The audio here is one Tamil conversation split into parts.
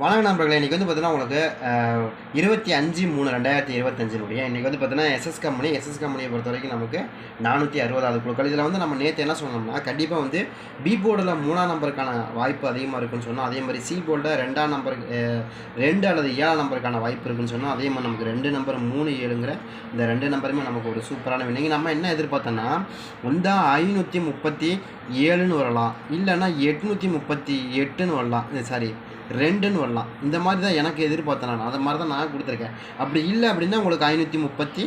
வணக்க நண்பர்களே இன்றைக்கி வந்து பார்த்தீங்கன்னா உங்களுக்கு இருபத்தி அஞ்சு மூணு ரெண்டாயிரத்தி இருபத்தஞ்சினுடைய இன்றைக்கி வந்து பார்த்தீங்கன்னா எஸ்எஸ் கம்பெனி எஸ்எஸ் கம்பெனியை பொறுத்த வரைக்கும் நமக்கு நானூற்றி அறுபதாவது குழுக்கள். இதில் வந்து நம்ம நேற்று என்ன சொன்னோம்னா கண்டிப்பாக வந்து பி போர்டில் மூணாம் நம்பருக்கான வாய்ப்பு அதிகமாக இருக்குன்னு சொன்னோம். அதே மாதிரி சி போர்டில் ரெண்டாம் நம்பருக்கு ரெண்டு அல்லது ஏழாம் நம்பருக்கான வாய்ப்பு இருக்குன்னு சொன்னோம். அதே மாதிரி நமக்கு ரெண்டு நம்பர் மூணு ஏழுங்கிற இந்த ரெண்டு நம்பருமே நமக்கு ஒரு சூப்பரான வின்னிங் நம்ம என்ன எதிர்பார்த்தோன்னா ஒன்றா ஐநூற்றி முப்பத்தி ஏழுன்னு வரலாம். இல்லைன்னா எட்நூற்றி முப்பத்தி எட்டுன்னு வரலாம். சாரி ரெண்டுன்னு வரலாம். இந்த மாதிரி தான் எனக்கு எதிர்பார்த்தேன் நான். அதை மாதிரி தான் நான் கொடுத்துருக்கேன். அப்படி இல்லை அப்படின்னா உங்களுக்கு ஐநூற்றி முப்பத்தி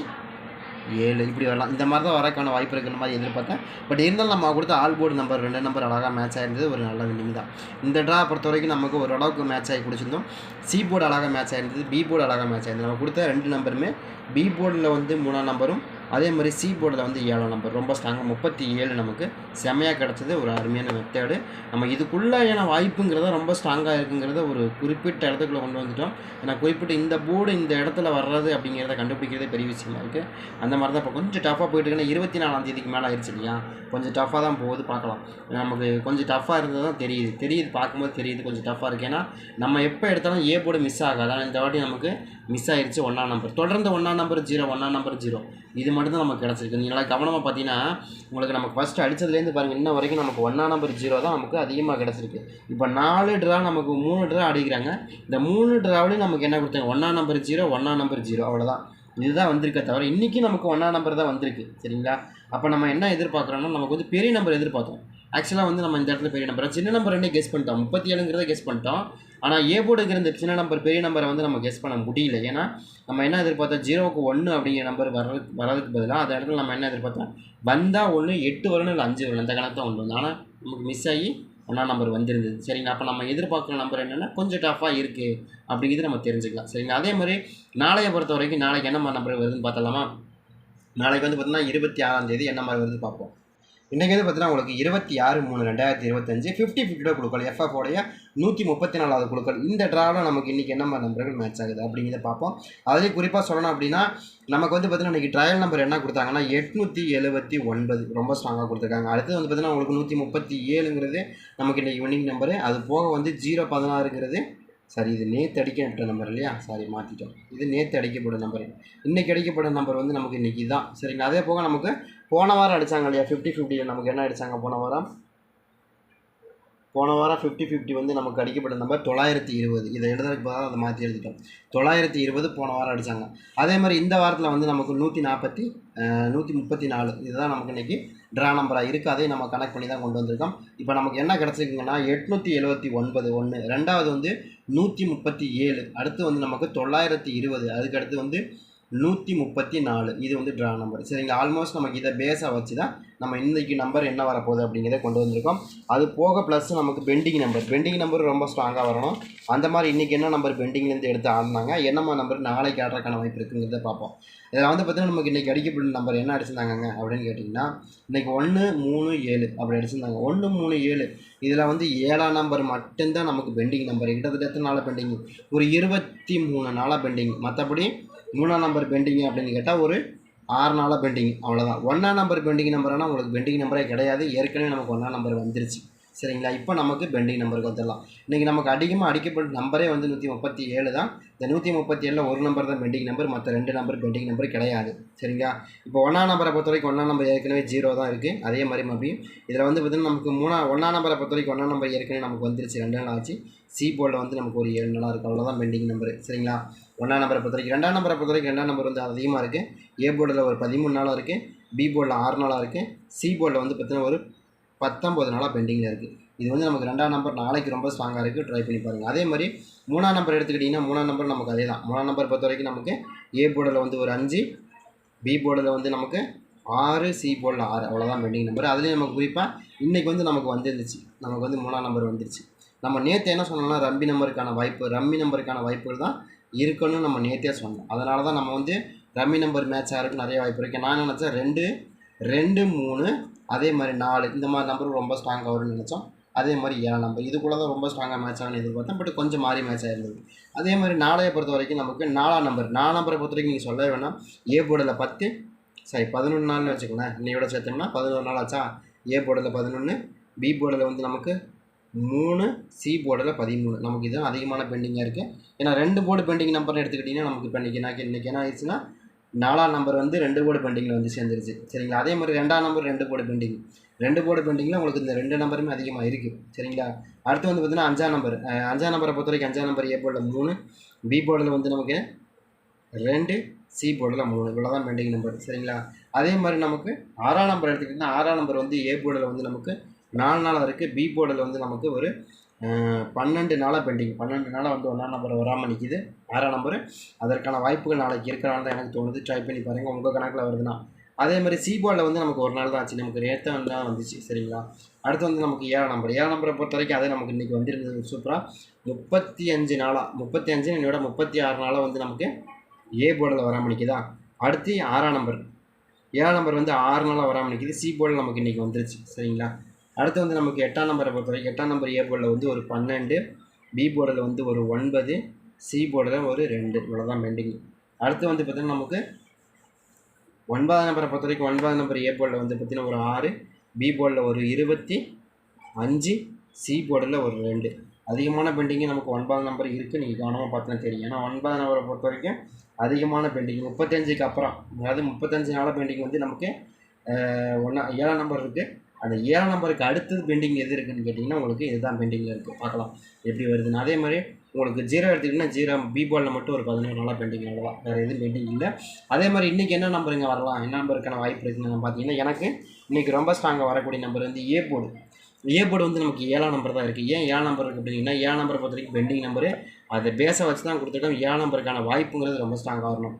ஏழு இப்படி வரலாம். இந்த மாதிரி தான் வரக்கான வாய்ப்பு இருக்கிற மாதிரி எதிர்பார்த்தேன். பட் இருந்தாலும் நம்ம கொடுத்த ஆல் போர்டு நம்பர் ரெண்டு நம்பர் அழகாக மேட்ச் ஆயிருந்தது. ஒரு நல்ல வின்னிங் தான். இந்த ட்ரா பொறுத்த வரைக்கும் நமக்கு ஓரளவுக்கு மேட்ச் ஆகி பிடிச்சிருந்தோம் சி போர்டு அழகாக மேட்ச் ஆயிருந்தது. பி போர்டு அழகாக மேட்ச் ஆயிருந்தது. நம்ம கொடுத்த ரெண்டு நம்பருமே பி போர்டில் வந்து மூணாம் நம்பரும் அதே மாதிரி சி போர்டில் வந்து ஏழாம் நம்பர் ரொம்ப ஸ்ட்ராங்காக முப்பத்தி ஏழு நமக்கு செமையாக கிடச்சது. ஒரு அருமையான மெத்தேடு நம்ம இதுக்குள்ளேயான வாய்ப்புங்கிறத ரொம்ப ஸ்ட்ராங்காக இருக்குங்கிறத ஒரு குறிப்பிட்ட இடத்துக்குள்ளே கொண்டு வந்துட்டோம். ஏன்னா குறிப்பிட்ட இந்த போர்டு இந்த இடத்துல வர்றது அப்படிங்கிறத கண்டுபிடிக்கிறதே பெரிய விஷயமா இருக்குது அந்த மாதிரி தான் இப்போ கொஞ்சம் டஃப்பாக போயிட்டு இருக்குன்னா இருபத்தி நாலாம் தேதிக்கு மேலே ஆயிடுச்சு இல்லையா? கொஞ்சம் டஃப்பாக தான் போகுது பார்க்கலாம். நமக்கு கொஞ்சம் டஃப்பாக இருந்தது தான் தெரியுது. தெரியுது பார்க்கும்போது தெரியுது கொஞ்சம் டஃப்பாக இருக்குது ஏன்னா நம்ம எப்போ எடுத்தாலும் ஏ போர்டு மிஸ் ஆகாது. ஆனால் இந்த வாட்டி நமக்கு மிஸ் ஆயிடுச்சு ஒன்றாம் நம்பர் தொடர்ந்து ஒன்றாம் நம்பர் ஜீரோ ஒன்றாம் நம்பர் ஜீரோ இது மட்டும்தான் நமக்கு கிடச்சிருக்கு. நீங்கள் கவனமாக பார்த்தீங்கன்னா உங்களுக்கு நமக்கு ஃபஸ்ட்டு அடித்ததுலேருந்து பாருங்கள் இன்ன வரைக்கும் நமக்கு ஒன்றாம் நம்பர் ஜீரோ தான் நமக்கு அதிகமாக கிடச்சிருக்கு. இப்போ நாலு ட்ரா நமக்கு மூணு ட்ரா அடிக்கிறாங்க. இந்த மூணு ட்ராவிலையும் நமக்கு என்ன கொடுத்தாங்க? ஒன்றாம் நம்பர் ஜீரோ ஒன்றாம் நம்பர் ஜீரோ அவ்வளோதான் இதுதான் வந்திருக்கே தவிர இன்றைக்கி நமக்கு ஒன்றாம் நம்பர் தான் வந்திருக்கு. சரிங்களா? அப்போ நம்ம என்ன எதிர்பார்க்குறோம்னா நமக்கு வந்து பெரிய நம்பர் எதிர்பார்த்தோம். ஆக்சுவலாக வந்து நம்ம இந்த இடத்துல பெரிய நம்பர் சின்ன நம்பர் ரெண்டே கெஸ் பண்ணிட்டோம். முப்பத்தி ஏழுங்கிறத கெஸ் பண்ணிட்டோம். ஆனால் ஏ போர்டு இருக்கிற இந்த சின்ன நம்பர் பெரிய நம்பரை வந்து நம்ம கெஸ் பண்ண முடியல. ஏன்னா நம்ம என்ன எதிர்பார்த்தோம் ஜீரோவுக்கு ஒன்று அப்படிங்கிற நம்பர் வர்றதுக்கு வர்றதுக்கு பதிலாக அந்த இடத்துல நம்ம என்ன எதிர்பார்த்தோம் வந்தால் ஒன்று எட்டு வரணும் இல்லை அஞ்சு வரணும் இந்த கணக்கு தான் ஒன்று வந்து ஆனால் நமக்கு மிஸ் ஆகி ஒன்றா நம்பர் வந்திருந்தது. சரிங்களா அப்போ நம்ம எதிர்பார்க்குற நம்பர் என்னென்னா கொஞ்சம் டஃப்பாக இருக்குது அப்படிங்கிறது நம்ம தெரிஞ்சுக்கலாம். சரிங்களா? அதே மாதிரி நாளைய பொறுத்த வரைக்கும் நாளைக்கு என்ன மாதிரி நம்பர் வருதுன்னு பார்த்தலாமா நாளைக்கு வந்து பார்த்தீங்கன்னா இருபத்தி ஆறாம் தேதி என்ன மாதிரி வருது பார்ப்போம். இன்றைக்கி வந்து பார்த்தீங்கன்னா உங்களுக்கு இருபத்தி ஆறு மூணு ரெண்டாயிரத்தி இருபத்தஞ்சு ஃபிஃப்டி ஃபிஃப்டியோட குழுக்கள் எஃப்எஃப் உடைய நூற்றி முப்பத்தி நாலாவது குழுக்கள். இந்த ட்ராவில் நமக்கு இன்றைக்கி என்ன நம்பர்கள் மேட்ச் ஆகுது அப்படிங்கிறத பார்ப்போம். அதுலேயும் குறிப்பாக சொல்லணும் அப்படின்னா நமக்கு வந்து பார்த்தீங்கன்னா இன்றைக்கி ட்ரையல் நம்பர் என்ன கொடுத்தாங்கன்னா எட்நூற்றி எழுபத்தி ஒன்பது. ரொம்ப ஸ்ட்ராங்காக கொடுத்துருக்காங்க. அடுத்தது வந்து பார்த்தீங்கன்னா உங்களுக்கு நூற்றி முப்பத்தி ஏழுங்கிறது நமக்கு இன்றைக்கி வின்னிங் நம்பரு அது போக வந்து ஜீரோ பதினாறுங்கிறது சரி இது நேற்று அடிக்கப்பட்ட நம்பர் இல்லையா? சாரி மாற்றிட்டோம் இது நேற்று அடிக்கப்பட்ட நம்பர் இன்றைக்கி அடிக்கப்பட்ட நம்பர் வந்து நமக்கு இன்றைக்கி தான் சரிங்களா? அதே போக நமக்கு போன வாரம் அடித்தாங்க இல்லையா? ஃபிஃப்டி ஃபிஃப்டியில் நமக்கு என்ன அடித்தாங்க போன வாரம்? போன வாரம் ஃபிஃப்டி ஃபிஃப்டி வந்து நமக்கு அடிக்கப்பட்ட நம்பர் தொள்ளாயிரத்தி இருபது. இதை எழுதுறதுக்கு பதிலாக அதை மாற்றி எழுதிட்டோம். தொள்ளாயிரத்தி இருபது போன வாரம் அடித்தாங்க அதே மாதிரி இந்த வாரத்தில் வந்து நமக்கு நூற்றி நாற்பத்தி நூற்றி முப்பத்தி நாலு. இதுதான் நமக்கு இன்றைக்கி ட்ரா நம்பராக இருக்குது அதையும் நம்ம கனெக்ட் பண்ணி தான் கொண்டு வந்திருக்கோம். இப்போ நமக்கு என்ன கிடச்சிருக்குங்கன்னா எட்நூற்றி எழுபத்தி ஒன்பது ஒன்று ரெண்டாவது வந்து நூற்றி முப்பத்தி ஏழு. அடுத்து வந்து நமக்கு தொள்ளாயிரத்தி இருபது. அதுக்கு அடுத்து வந்து நூற்றி முப்பத்தி நாலு. இது வந்து ட்ரா நம்பர் சரிங்களா ஆல்மோஸ்ட் நமக்கு இதை பேஸாக வச்சு தான் நம்ம இன்றைக்கி நம்பர் என்ன வரப்போகுது அப்படிங்கிறத கொண்டு வந்திருக்கோம். அது போக ப்ளஸ் நமக்கு பெண்டிங் நம்பர் பெண்டிங் நம்பர் ரொம்ப ஸ்ட்ராங்காக வரணும். அந்த மாதிரி இன்றைக்கி என்ன நம்பர் பெண்டிங்லேருந்து எடுத்து ஆடினாங்க? என்னம்மா நம்பர் நாளைக்கு ஆடுறக்கான வாய்ப்பு இருக்குங்கிறத பார்ப்போம். இதில் வந்து பார்த்தீங்கன்னா நமக்கு இன்றைக்கி அடிக்கப்பட்ட நம்பர் என்ன அடிச்சிருந்தாங்க அப்படின்னு கேட்டிங்கன்னா இன்றைக்கி ஒன்று மூணு ஏழு அப்படி அடிச்சிருந்தாங்க. ஒன்று மூணு ஏழு. இதில் வந்து ஏழாம் நம்பர் மட்டும்தான் நமக்கு பெண்டிங் நம்பர் கிட்டத்தட்ட எத்தனை நாளாக பெண்டிங் ஒரு இருபத்தி மூணு நாளாக பெண்டிங் மற்றபடி மூணாம் நம்பர் பெண்டிங் அப்படின்னு கேட்டால் ஒரு ஆறு நாளாக பெண்டிங் அவ்வளோதான் ஒன்றாம் நம்பர் பெண்டிங் நம்பர்னால் உங்களுக்கு பெண்டிங் நம்பரே கிடையாது. ஏற்கனவே நமக்கு ஒன்றாம் நம்பர் வந்துருச்சு. சரிங்களா? இப்போ நமக்கு பெண்டிங் நம்பருக்கு வந்துடலாம். இன்றைக்கி நமக்கு அதிகமாக அடிக்கப்பட்ட நம்பரே வந்து நூற்றி முப்பத்தி ஏழு தான். இந்த நூற்றி முப்பத்தி ஏழில் ஒரு நம்பர் தான் பெண்டிங் நம்பர் மற்ற ரெண்டு நம்பர் பெண்டிங் நம்பர் கிடையாது. சரிங்களா? இப்போ ஒன்றாம் நம்பரை பொறுத்த வரைக்கும் ஒன்றாம் நம்பர் ஏற்கனவே ஜீரோ தான் இருக்குது அதே மாதிரி மறுபடியும் இதில் வந்து பார்த்திங்கன்னா நமக்கு மூணா ஒன்றாம் நம்பரை பொறுத்த வரைக்கும் ஒன்றாம் நம்பர் ஏற்கனவே நமக்கு வந்துருச்சு. ரெண்டு நாள் ஆச்சு. சி போர்டில் வந்து நமக்கு ஒரு ஏழு நாளாக இருக்குது அவ்வளோதான் பெண்டிங் நம்பர் சரிங்களா? ஒன்றாம் நம்பரை பொறுத்த வரைக்கும் ரெண்டாம் நம்பரை பொறுத்த வரைக்கும் ரெண்டாம் நம்பர் வந்து அதிகமாக இருக்குது ஏ போர்டில் ஒரு பதிமூணு நாளாக இருக்குது பி போர்டில் ஆறு நாளாக இருக்குது சி போர்டில் வந்து பார்த்திங்கன்னா ஒரு பத்தொம்பது நாளாக பெண்டிங்கில் இருக்குது இது வந்து நமக்கு ரெண்டாம் நம்பர் நாளைக்கு ரொம்ப ஸ்ட்ராங்காக இருக்குது ட்ரை பண்ணி பாருங்கள் அதே மாதிரி மூணாம் நம்பர் எடுத்துக்கிட்டிங்கன்னா மூணாம் நம்பர் நமக்கு அதே தான். மூணாம் நம்பர் பொறுத்த வரைக்கும் நமக்கு ஏ போர்டில் வந்து ஒரு அஞ்சு பி போர்டில் வந்து நமக்கு ஆறு சி போர்டில் ஆறு. அவ்வளோதான் பெண்டிங் நம்பர் அதுலேயும் நமக்கு குறிப்பாக இன்றைக்கி வந்து நமக்கு வந்துருந்துச்சு. நமக்கு வந்து மூணாம் நம்பர் வந்துருச்சு. நம்ம நேற்று என்ன சொன்னோம்னா ரம்மி நம்பருக்கான வாய்ப்பு ரம்மி நம்பருக்கான வாய்ப்புகள் தான் இருக்குன்னு நம்ம நேற்றே சொன்னோம். அதனால தான் நம்ம வந்து ரம்மி நம்பர் மேட்ச் ஆகிறதுக்கு நிறைய வாய்ப்பு இருக்குது நான் நினச்சேன் ரெண்டு ரெண்டு மூணு அதே மாதிரி நாலு. இந்த மாதிரி நம்பர் ரொம்ப ஸ்ட்ராங்காக வரும்னு நினச்சோம். அதே மாதிரி ஏழாம் நம்பர் இது கூட தான் ரொம்ப ஸ்ட்ராங்காக மேட்ச் ஆகணும்னு எதிர்பார்த்தேன். பட் கொஞ்சம் மாறி மேட்ச் ஆயிருந்தது. அதே மாதிரி நாளையை பொறுத்த வரைக்கும் நமக்கு நாலாம் நம்பர் நாலாம் நம்பரை பொறுத்த வரைக்கும் நீங்கள் சொல்லவே வேணாம். ஏ போர்டில் பத்து சாரி பதினொன்று நாள்னு வச்சுக்கோங்களேன். இன்னையோட சேர்த்தோம்னா பதினொரு நாள் ஆச்சா? ஏ போர்டில் பதினொன்று பி போர்டில் வந்து நமக்கு மூணு சி போர்டில் பதிமூணு. நமக்கு இதுதான் அதிகமான பெண்டிங்காக இருக்குது ஏன்னா ரெண்டு போர்டு பெண்டிங் நம்பர்னு எடுத்துக்கிட்டிங்கன்னா நமக்கு இப்போ இன்றைக்கி நான் இன்றைக்கி என்ன ஆயிடுச்சுன்னா நாலாம் நம்பர் வந்து ரெண்டு போர்டு பெண்டிங்கில் வந்து சேர்ந்துருச்சு. சரிங்களா? அதே மாதிரி ரெண்டாம் நம்பர் ரெண்டு போர்டு பெண்டிங் ரெண்டு போர்டு பெண்டிங்கில் உங்களுக்கு இந்த ரெண்டு நம்பருமே அதிகமாக இருக்குது சரிங்களா? அடுத்து வந்து பார்த்தீங்கன்னா அஞ்சாம் நம்பர் அஞ்சாம் நம்பரை பொறுத்த வரைக்கும் அஞ்சாம் நம்பர் ஏ போர்டில் மூணு பி போர்டில் வந்து நமக்கு ரெண்டு சி போர்டில் மூணு. இவ்வளோ தான் பெண்டிங் நம்பர் சரிங்களா? அதே மாதிரி நமக்கு ஆறாம் நம்பர் எடுத்துக்கிட்டிங்கன்னா ஆறாம் நம்பர் வந்து ஏ போர்டில் வந்து நமக்கு நாலு நாளாக இருக்குது பி போர்டில் வந்து நமக்கு ஒரு பன்னெண்டு நாளாக பெண்டிங் பன்னெண்டு நாளாக வந்து ஒன்றாம் நம்பர் வராமல் நிற்கிது ஆறாம் நம்பர் அதற்கான வாய்ப்புகள் நாளைக்கு இருக்கிறனால தான் எனக்கு தோணுது. ட்ரை பண்ணி பாருங்கள் உங்கள் கணக்கில் வருதுன்னா. அதே மாதிரி சீபாலில் வந்து நமக்கு ஒரு நாள் தான் ஆச்சு. நமக்கு நேற்று தான் வந்துச்சு. சரிங்களா? அடுத்து வந்து நமக்கு ஏழாம் நம்பர் ஏழாம் நம்பரை பொறுத்த வரைக்கும் அதே நமக்கு இன்றைக்கி வந்துருந்தது. சூப்பராக முப்பத்தி அஞ்சு நாளாக முப்பத்தி அஞ்சு என்னோட முப்பத்தி ஆறு நாளாக வந்து நமக்கு ஏ போர்டில் வராமல் நிற்கிதா அடுத்து ஆறாம் நம்பர் ஏழாம் நம்பர் வந்து ஆறு நாளாக வராமல் நிற்கிது சி போர்டில் நமக்கு இன்றைக்கி வந்துருச்சு. சரிங்களா? அடுத்து வந்து நமக்கு எட்டாம் நம்பரை பொறுத்த வரைக்கும் எட்டாம் நம்பர் ஏ போர்டில் வந்து ஒரு பன்னெண்டு பி போர்டில் வந்து ஒரு ஒன்பது சி போர்டில் ஒரு ரெண்டு. இவ்வளோதான் பெண்டிங் அடுத்து வந்து பார்த்திங்கன்னா நமக்கு ஒன்பதாம் நம்பரை பொறுத்த வரைக்கும் ஒன்பதாம் நம்பர் ஏ போர்டில் வந்து பார்த்திங்கன்னா ஒரு ஆறு பி போர்டில் ஒரு இருபத்தி அஞ்சு சி போர்டில் ஒரு ரெண்டு. அதிகமான பெண்டிங்கு நமக்கு ஒன்பதாம் நம்பர் இருக்குது நீங்கள் கவனமாக பார்த்தீங்கன்னா தெரியும். ஏன்னா ஒன்பதாம் நம்பரை பொறுத்த வரைக்கும் அதிகமான பெண்டிங் முப்பத்தஞ்சுக்கு அப்புறம் அதாவது முப்பத்தஞ்சு நாள் பெண்டிங் வந்து நமக்கு ஒன்றா ஏழாம் நம்பர் இருக்குது அந்த ஏழாம் நம்பருக்கு அடுத்தது பெண்டிங் எது இருக்குன்னு கேட்டிங்கன்னா உங்களுக்கு இதுதான் பெண்டிங்கில் இருக்குது பார்க்கலாம். எப்படி வருதுன்னு. அதே மாதிரி உங்களுக்கு ஜீரோ எடுத்துக்கிட்டிங்கன்னா ஜீரோ பி பாலில் மட்டும் ஒரு பதினோரு நாளாக பெண்டிங் அவ்வளோதான் வேறு எதுவும் பெண்டிங் இல்லை. அதே மாதிரி இன்றைக்கி என்ன நம்பர் இங்கே வரலாம்? என்ன நம்பருக்கான வாய்ப்பு இருக்குன்னு பார்த்தீங்கன்னா எனக்கு இன்றைக்கி ரொம்ப ஸ்ட்ராங்காக வரக்கூடிய நம்பர் வந்து ஏ போர்டு ஏ போர்டு வந்து நமக்கு ஏழாம் நம்பர் தான் இருக்குது ஏன் ஏழாம் நம்பர் இருக்குது அப்படின்னா ஏழாம் நம்பரை பொறுத்த வரைக்கும் பெண்டிங் நம்பரு அதை பேஸை வச்சு தான் கொடுத்துட்டோம். ஏழாம் நம்பருக்கான வாய்ப்புங்கிறது ரொம்ப ஸ்ட்ராங்காக வரணும்.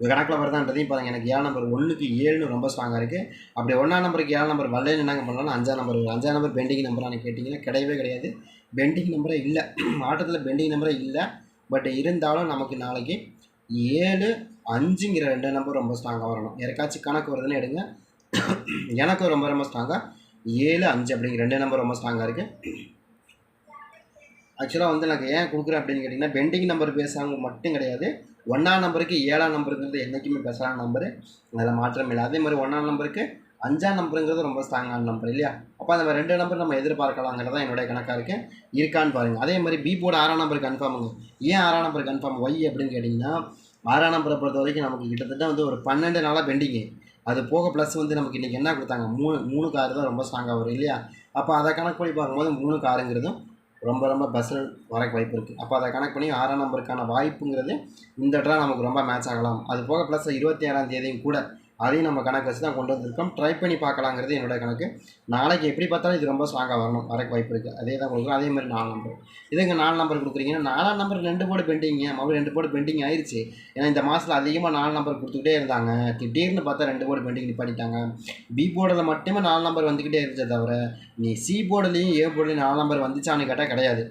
உங்கள் கணக்கில் வருதான்றதையும் பாருங்கள் எனக்கு ஏழு நம்பர் ஒன்றுக்கு ஏழுன்னு ரொம்ப ஸ்ட்ராங்காக இருக்குது அப்படி ஒன்றாம் நம்பருக்கு ஏழு நம்பர் வரலன்னு என்னங்க பண்ணலாம் அஞ்சாம் நம்பர் அஞ்சாம் நம்பர் பெண்டிங் நம்பரானு கேட்டிங்கன்னா கிடையவே கிடையாது. பெண்டிங் நம்பரே இல்லை. ஆட்டத்தில் பெண்டிங் நம்பரே இல்லை. பட் இருந்தாலும் நமக்கு நாளைக்கு ஏழு அஞ்சுங்கிற ரெண்டு நம்பர் ரொம்ப ஸ்ட்ராங்காக வரணும். யாருக்காச்சும் கணக்கு வருதுன்னு எடுங்க. எனக்கு ரொம்ப ரொம்ப ஸ்ட்ராங்காக ஏழு அஞ்சு அப்படிங்கிற ரெண்டு நம்பர் ரொம்ப ஸ்ட்ராங்காக இருக்குது ஆக்சுவலாக வந்து எனக்கு ஏன் கொடுக்குறேன் அப்படின்னு கேட்டிங்கன்னா பெண்டிங் நம்பர் பேசுகிறவங்க மட்டும் கிடையாது. ஒன்றாம் நம்பருக்கு ஏழாம் நம்பருங்கிறது என்றைக்குமே பெஸ்டான நம்பரு. அதில் மாற்றம் இல்லை. அதே மாதிரி ஒன்றாம் நம்பருக்கு அஞ்சாம் நம்பருங்கிறது ரொம்ப ஸ்ட்ராங்கான நம்பர் இல்லையா? அப்போ அந்த ரெண்டு நம்பர் நம்ம எதிர்பார்க்கலாங்கிறது தான் என்னுடைய கணக்காக இருக்குது இருக்கான்னு பாருங்கள் அதே மாதிரி பி போர்டு ஆறாம் நம்பர் கன்ஃபார்முங்க ஏன் ஆறாம் நம்பர் கன்ஃபார்ம் ஒய் அப்படின்னு கேட்டிங்கன்னா ஆறாம் நம்பரை பொறுத்த வரைக்கும் நமக்கு கிட்டத்தட்ட வந்து ஒரு பன்னெண்டு நாளாக பெண்டிங்கு அது போக ப்ளஸ் வந்து நமக்கு இன்றைக்கி என்ன கொடுத்தாங்க? மூணு மூணு காரு தான் ரொம்ப ஸ்ட்ராங்காக வரும் இல்லையா? அப்போ அதை கணக்கு பண்ணி பார்க்கும்போது மூணு காருங்கிறதும் ரொம்ப ரொம்ப பெஸ்ட் வரக்கு வாய்ப்பு இருக்குது அப்போ அதை கணக்கு பண்ணி ஆறாம் நம்பருக்கான வாய்ப்புங்கிறது இந்த ட்ரா நமக்கு ரொம்ப மேட்ச் ஆகலாம். அது போக ப்ளஸ் இருபத்தி ஏழாம் தேதியும் கூட அதையும் நம்ம கணக்கு வச்சு தான் கொண்டு வந்திருக்கோம். ட்ரை பண்ணி பார்க்கலாங்கிறது என்னோட கணக்கு. நாளைக்கு எப்படி பார்த்தாலும் இது ரொம்ப ஸ்ட்ராங்காக வரணும். வரக்கு வாய்ப்பு இருக்குது அதே தான் கொடுக்குறோம். அதே மாதிரி நாலு நம்பர் இதுங்க நாலு நம்பர் கொடுக்குறீங்கன்னா நாலாம் நம்பர் ரெண்டு போர்டு பெண்டிங்க மறுபடியும் ரெண்டு போர்டு பெண்டிங் ஆயிடுச்சு ஏன்னா இந்த மாதத்தில் அதிகமாக நாலு நம்பர் கொடுத்துக்கிட்டே இருந்தாங்க. திடீர்னு பார்த்தா ரெண்டு போர்டு பெண்டிங் நிப்பாட்டிட்டாங்க. பி போர்டில் மட்டுமே நாலு நம்பர் வந்துக்கிட்டே இருந்துச்சே தவிர நீ சி போர்டுலேயும் ஏ போர்டுலையும் நாலு நம்பர் வந்துச்சான்னு கேட்டால் கிடையாது.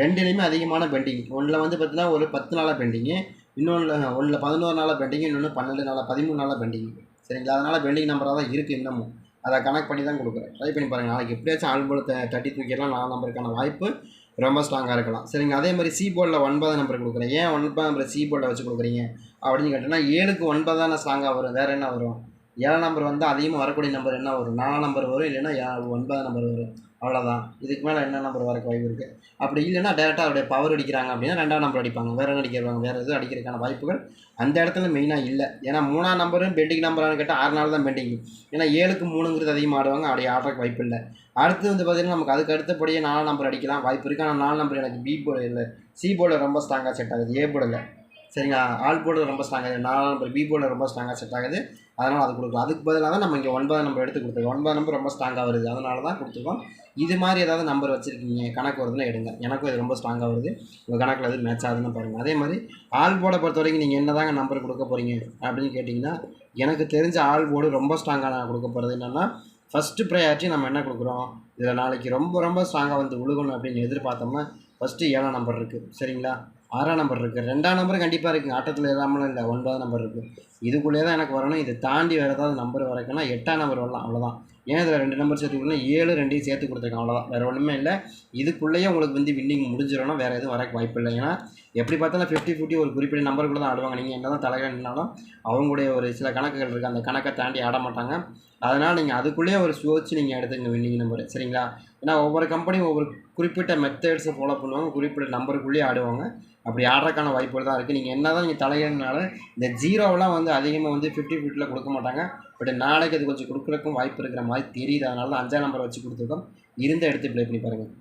ரெண்டுலேயுமே அதிகமான பெண்டிங் ஒன்றில் வந்து பார்த்தீங்கன்னா ஒரு பத்து நாளாக பெண்டிங்கு இன்னொன்று ஒன்றில் பதினோரு நாளாக பெண்டிங் இன்னொன்று பன்னெண்டு நாளாக பதிமூணு நாளாக பெண்டிங் சரிங்களா? அதனால் பெண்டிங் நம்பராக தான் இருக்குது இன்னமும். அதை கனெக்ட் பண்ணி தான் கொடுக்குறேன். ட்ரை பண்ணி பாருங்கள் நாளைக்கு எப்படியாச்சும் ஆல்போர்டு தட்டி தூக்கிடலாம். நாலு நம்பருக்கான வாய்ப்பு ரொம்ப ஸ்ட்ராங்காக இருக்கலாம். சரிங்க அதே மாதிரி சி போர்டில் ஒன்பது நம்பர் கொடுக்குறேன். ஏன் ஒன்பது நம்பர் சி போர்டில் வச்சு கொடுக்குறீங்க? அப்படின்னு கேட்டோன்னா ஏழுக்கு ஒன்பது தானே ஸ்ட்ராங்காக வரும். வேறு என்ன வரும்? ஏழாம் நம்பர் வந்து அதிகமாக வரக்கூடிய நம்பர் என்ன வரும்? நாலாம் நம்பர் வரும். இல்லைன்னா ஏ- ஒன்பதாம் நம்பர் வரும். அவ்வளோதான் இதுக்கு மேலே என்ன நம்பர் வரக்கு வாய்ப்பு இருக்குது அப்படி இல்லைன்னா டேரெக்டாக அவருடைய பவர் அடிக்கிறாங்க அப்படின்னா ரெண்டாம் நம்பர் அடிப்பாங்க. வேறு என்ன அடிக்கிறாங்க? வேறு எதுவும் அடிக்கிறதுக்கான வாய்ப்புகள் அந்த இடத்துல மெயினாக இல்லை. ஏன்னா மூணாம் நம்பரும் பெண்டிங் நம்பரானு கேட்டால் ஆறு நாள் தான் பெண்டிங் ஏன்னா ஏழுக்கு மூணுங்கிறது அதிகமாக ஆடுவாங்க. அப்படி ஆடுறதுக்கு வாய்ப்பு இல்லை. அடுத்து வந்து பார்த்திங்கன்னா நமக்கு அதுக்கு அடுத்தபடியே நாலாம் நம்பர் அடிக்கலாம். வாய்ப்பு இருக்குது ஆனால் நாலு நம்பர் எனக்கு பி போர்டு இல்லை. சி போர்டில் ரொம்ப ஸ்ட்ராங்காக செட் ஆகுது. ஏ போர்டில் சரிங்களா? ஆல் போர்டில் ரொம்ப ஸ்ட்ராங் ஆகுது. நாலாம் நம்பர் பி போர்டில் ரொம்ப ஸ்ட்ராங்காக செட் ஆகுது. அதனால் அது கொடுக்கலாம். அதுக்கு பதிலாக தான் நம்ம இங்கே ஒன்பதாம் நம்பர் எடுத்து கொடுத்துருக்கோம் ஒன்பது நம்பர் ரொம்ப ஸ்ட்ராங்காக வருது. அதனால தான் கொடுத்துருக்கோம். இது மாதிரி ஏதாவது நம்பர் வச்சுருக்கீங்க? கணக்கு வருதுன்னா எடுங்க. எனக்கும் இது ரொம்ப ஸ்ட்ராங்காக வருது. உங்கள் கணக்கில் எதுவும் மேட்ச் ஆகுதுன்னு பாருங்கள் அதே மாதிரி ஆல் போர்டை பொறுத்த வரைக்கும் நீங்கள் என்ன தாங்க நம்பர் கொடுக்க போகிறீங்க அப்படின்னு கேட்டிங்கன்னா எனக்கு தெரிஞ்ச ஆல் போர்டு ரொம்ப ஸ்ட்ராங்காக நான் கொடுக்க போகிறது என்னென்னா ஃபஸ்ட்டு ப்ரையாரிட்டி நம்ம என்ன கொடுக்குறோம்? இதில் நாளைக்கு ரொம்ப ரொம்ப ஸ்ட்ராங்காக வந்து விழுகணும் அப்படின்னு எதிர்பார்த்தோம்னா ஃபஸ்ட்டு ஏழாம் நம்பர் இருக்குது சரிங்களா? ஆறாம் நம்பர் இருக்குது ரெண்டாம் நம்பர் கண்டிப்பாக இருக்குங்க ஆட்டத்தில் இல்லாமலும் இல்லை. ஒன்பதாம் நம்பர் இருக்குது இதுக்குள்ளே தான் எனக்கு வரணும். இதை தாண்டி வேறு ஏதாவது நம்பர் வரைக்கும்னா எட்டாம் நம்பர் வரலாம். அவ்வளோதான் ஏன் இதில் ரெண்டு நம்பர் சேர்த்து கொடுக்கணும் ஏழு ரெண்டையும் சேர்த்து கொடுத்துருக்கேன் அவ்வளோதான் வேறு ஒன்றுமே இல்லை. இதுக்குள்ளேயே உங்களுக்கு வந்து வின்னிங் முடிஞ்சிடணும் வேறு எதுவும் வரக்கு வாய்ப்பு இல்லை. ஏன்னா எப்படி பார்த்தாலும் ஃபிஃப்டி ஃபிஃப்டி ஒரு குறிப்பிட்ட நம்பருக்குள்ள தான் ஆடுவாங்க. நீங்கள் என்ன தான் தலைகள் நின்னாலும் அவங்களுடைய ஒரு சில கணக்குகள் இருக்குது அந்த கணக்கை தாண்டி ஆட மாட்டாங்க. அதனால் நீங்கள் அதுக்குள்ளேயே ஒரு யோசிச்சு நீங்கள் எடுத்துங்க வின்னிங் நம்பர் சரிங்களா? ஏன்னா ஒவ்வொரு கம்பெனியும் ஒவ்வொரு குறிப்பிட்ட மெத்தட்ஸை ஃபாலோ பண்ணுவாங்க. குறிப்பிட்ட நம்பருக்குள்ளேயே ஆடுவாங்க. அப்படி ஆடுறதுக்கான வாய்ப்புகள் தான் இருக்குது நீங்கள் என்ன தான் நீங்கள் தலையிடனால இந்த ஜீரோவெலாம் வந்து அதிகமாக வந்து ஃபிஃப்டி ஃபிஃப்டியில் கொடுக்க மாட்டாங்க. பட் நாளைக்கு அது கொஞ்சம் கொடுக்குறக்கும் வாய்ப்பு இருக்கிற மாதிரி தெரியுது. அதனால தான் அஞ்சாம் நம்பர் வச்சு கொடுத்துருக்கோம். இருந்த எடுத்து ப்ளே பண்ணி பாருங்கள்